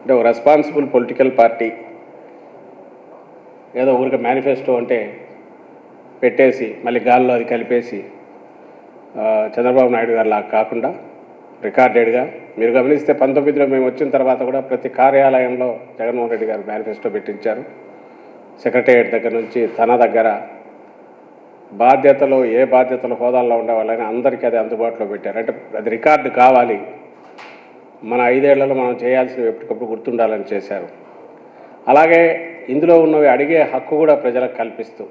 అంటే ఒక responsible political party ఏదో ఊరికి మేనిఫెస్టో అంటే పెట్టేసి మళ్ళీ గాల్లో అది కలిపేసి చంద్రబాబు నాయుడు గారు లాగా కాకుండా రికార్డెడ్గా. మీరు గమనిస్తే పంతొమ్మిదిలో మేము వచ్చిన తర్వాత కూడా ప్రతి కార్యాలయంలో జగన్మోహన్ రెడ్డి గారు మేనిఫెస్టో పెట్టించారు. సెక్రటేరియట్ దగ్గర నుంచి తన దగ్గర బాధ్యతలు ఏ బాధ్యతలు హోదాల్లో ఉండే వాళ్ళని అందరికీ అది అందుబాటులో పెట్టారు. అంటే అది రికార్డు కావాలి. మన ఐదేళ్ళలో మనం చేయాల్సినవి ఎప్పటికప్పుడు గుర్తుండాలని చేశారు. అలాగే ఇందులో ఉన్నవి అడిగే హక్కు కూడా ప్రజలకు కల్పిస్తూ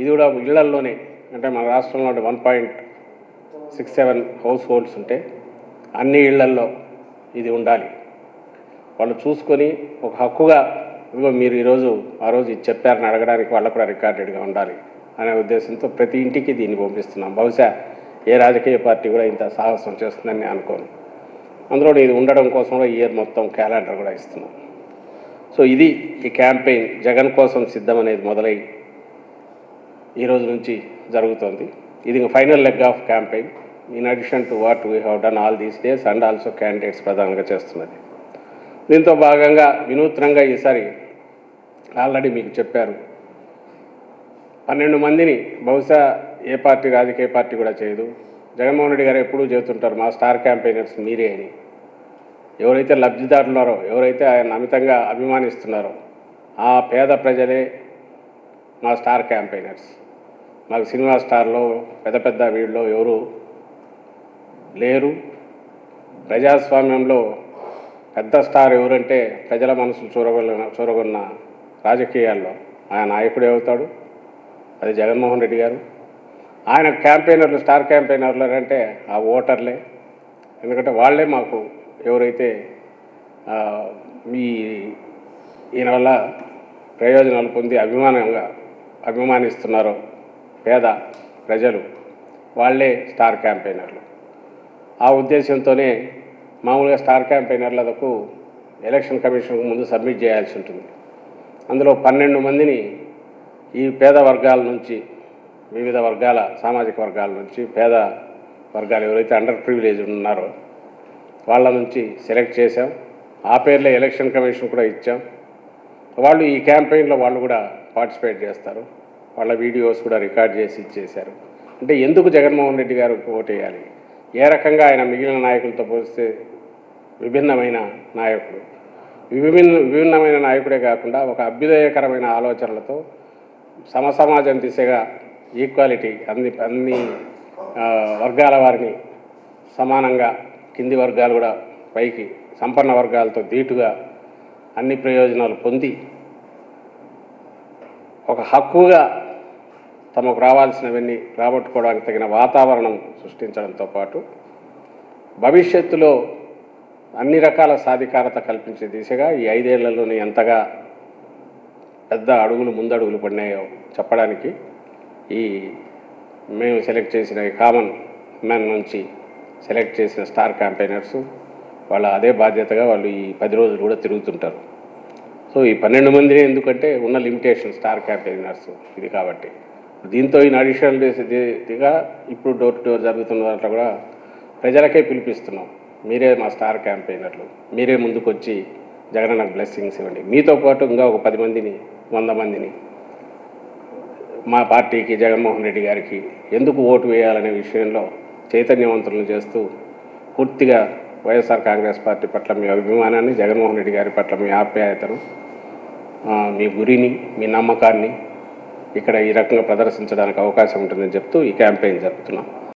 ఇది కూడా ఇళ్ళల్లోనే అంటే మన రాష్ట్రంలో one point six seven households ఉంటే అన్ని ఇళ్ళల్లో ఇది ఉండాలి. వాళ్ళు చూసుకొని ఒక హక్కుగా ఇదిగో మీరు ఈరోజు ఆ రోజు ఇది చెప్పారని అడగడానికి వాళ్ళకు కూడా రికార్డెడ్గా ఉండాలి అనే ఉద్దేశంతో ప్రతి ఇంటికి దీన్ని పంపిస్తున్నాం. బహుశా ఏ రాజకీయ పార్టీ కూడా ఇంత సాహసం చేస్తుందని అనుకోను. అందులో ఇది ఉండడం కోసం కూడా ఇయర్ మొత్తం క్యాలెండర్ కూడా ఇస్తున్నాం సో ఇది ఈ క్యాంపెయిన్ జగన్ కోసం సిద్ధం అనేది మొదలై ఈ రోజు నుంచి జరుగుతోంది. ఇది final leg of campaign in addition to what we have done all these days and also candidates ప్రధానంగా చేస్తున్నది. దీంతో భాగంగా వినూత్నంగా ఈసారి ఆల్రెడీ మీకు చెప్పారు. పన్నెండు మందిని బహుశా ఏ పార్టీ రాజకీయ పార్టీ కూడా చేయదు. జగన్మోహన్ రెడ్డి గారు ఎప్పుడూ చెబుతుంటారు మా స్టార్ క్యాంపెయినర్స్ మీరే అని. ఎవరైతే లబ్ధిదారులున్నారో ఎవరైతే ఆయన అమితంగా అభిమానిస్తున్నారో ఆ పేద ప్రజలే మా స్టార్ క్యాంపెయినర్స్. మాకు సినిమా స్టార్లో పెద్ద పెద్ద వీళ్ళు ఎవరు లేరు. ప్రజాస్వామ్యంలో పెద్ద స్టార్ ఎవరంటే ప్రజల మనసులు చూరగొన్న చూరగొన్న రాజకీయాల్లో ఆయన నాయకుడు అవుతాడు. అది జగన్మోహన్ రెడ్డి గారు. ఆయన క్యాంపెయినర్లు స్టార్ క్యాంపెయినర్లు అంటే ఆ ఓటర్లే. ఎందుకంటే వాళ్ళే మాకు ఎవరైతే మీ ఈయన వల్ల ప్రయోజనాలు పొంది అభిమానంగా అభిమానిస్తున్నారో పేద ప్రజలు వాళ్ళే స్టార్ క్యాంపెయినర్లు. ఆ ఉద్దేశంతోనే మామూలుగా స్టార్ క్యాంపెయినర్లకు ఎలక్షన్ కమిషన్కు ముందు సబ్మిట్ చేయాల్సి ఉంటుంది. అందులో పన్నెండు మందిని ఈ పేద వర్గాల నుంచి వివిధ వర్గాల సామాజిక వర్గాల నుంచి పేద వర్గాలు ఎవరైతే అండర్ ప్రివిలేజ్ ఉన్నారో వాళ్ళ నుంచి సెలెక్ట్ చేశాం. ఆ పేర్లే ఎలక్షన్ కమిషన్ కూడా ఇచ్చాం. వాళ్ళు ఈ క్యాంపెయిన్లో వాళ్ళు కూడా పార్టిసిపేట్ చేస్తారు. వాళ్ళ వీడియోస్ కూడా రికార్డ్ చేసి ఇచ్చేశారు. అంటే ఎందుకు జగన్మోహన్ రెడ్డి గారు ఓటేయాలి ఏ రకంగా ఆయన మిగిలిన నాయకులతో పోలిస్తే విభిన్నమైన నాయకుడు? విభిన్న విభిన్నమైన నాయకుడే కాకుండా ఒక అభ్యుదయకరమైన ఆలోచనలతో సమసమాజం దిశగా ఈక్వాలిటీ అన్ని అన్ని వర్గాల వారిని సమానంగా కింది వర్గాలు కూడా పైకి సంపన్న వర్గాలతో ధీటుగా అన్ని ప్రయోజనాలు పొంది ఒక హక్కుగా తమకు రావాల్సినవన్నీ రాబట్టుకోవడానికి తగిన వాతావరణం సృష్టించడంతో పాటు భవిష్యత్తులో అన్ని రకాల సాధికారత కల్పించే దిశగా ఈ ఐదేళ్ళలోనే ఎంతగా పెద్ద అడుగులు ముందడుగులు పడినాయో చెప్పడానికి ఈ మేము సెలెక్ట్ చేసిన కామన్ మ్యాన్ నుంచి సెలెక్ట్ చేసిన స్టార్ క్యాంపెయినర్స్ వాళ్ళ అదే బాధ్యతగా వాళ్ళు ఈ పది రోజులు కూడా తిరుగుతుంటారు. సో ఈ పన్నెండు మందిని ఎందుకంటే ఉన్న లిమిటేషన్ స్టార్ క్యాంపెయినర్స్ ఇది కాబట్టి. దీంతో ఈయన అడిషనల్ డేస్గా ఇప్పుడు డోర్ టు డోర్ జరుగుతున్న దాంట్లో కూడా ప్రజలకే పిలిపిస్తున్నాం. మీరే మా స్టార్ క్యాంపెయినర్లు. మీరే ముందుకొచ్చి జగనన్నకు బ్లెస్సింగ్స్ ఇవ్వండి. మీతో పాటు ఇంకా ఒక పది మందిని వంద మందిని మా పార్టీకి జగన్మోహన్ రెడ్డి గారికి ఎందుకు ఓటు వేయాలనే విషయంలో చైతన్యవంతులను చేస్తూ పూర్తిగా వైఎస్ఆర్ కాంగ్రెస్ పార్టీ పట్ల మీ అభిమానాన్ని జగన్మోహన్ రెడ్డి గారి పట్ల మీ ఆప్యాయతను మీ గురిని మీ నమ్మకాన్ని ఇక్కడ ఈ రకంగా ప్రదర్శించడానికి అవకాశం ఉంటుందని చెప్తూ ఈ క్యాంపెయిన్ జరుపుతున్నాం.